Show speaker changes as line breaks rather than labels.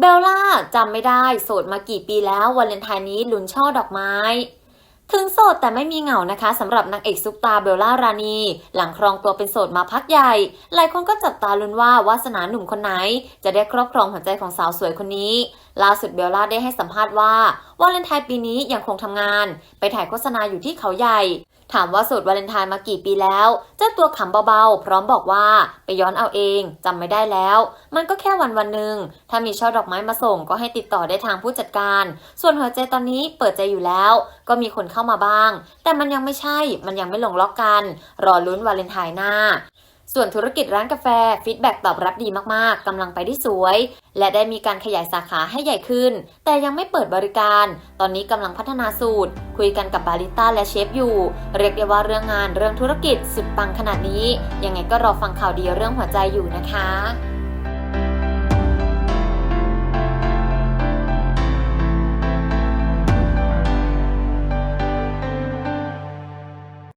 เบลล่าจำไม่ได้โสดมากี่ปีแล้ววาเลนไทน์นี้ลุ้นช่อดอกไม้ ถึงโสดแต่ไม่มีเหงานะคะสำหรับนางเอกซุปตาเบลล่ารานี หลังครองตัวเป็นโสดมาพักใหญ่ หลายคนก็จับตาลุ้นว่าวาสนาหนุ่มคนไหน จะได้ครอบครองหัวใจของสาวสวยคนนี้ ล่าสุดเบลล่าได้ให้สัมภาษณ์ว่าวาเลนไทน์ปีนี้ยังคงทำงาน ไปถ่ายโฆษณาอยู่ที่เขาใหญ่ ถามว่าโสดวาเลนไทน์มากี่ปีแล้วเจ้าตัวขำเบาๆ พร้อมบอกว่าไปย้อนเอาเองจำไม่ได้แล้ว มันก็แค่วันวันหนึ่งถ้ามีช่อดอกไม้มาส่งก็ให้ติดต่อได้ทางผู้จัดการ ส่วนหัวใจตอนนี้เปิดใจอยู่แล้ว ก็มีคนเข้ามาบ้าง แต่มันยังไม่ใช่มันยังไม่ลงล็อกกัน รอลุ้นวาเลนไทน์หน้า ส่วนธุรกิจร้านกาแฟฟีดแบ็ตอบรับดีมากๆกำลังไปได้สวย และได้มีการขยายสาขาให้ใหญ่ขึ้น แต่ยังไม่เปิดบริการ ตอนนี้กำลังพัฒนาสูตร คุยกันกับบาริต้าและเชฟอยู่ เรียกได้ว่าเรื่องงานเรื่องธุรกิจสุดปังขนาดนี้ ยังไงก็รอฟังข่าวดีเรื่องหัวใจอยู่นะคะ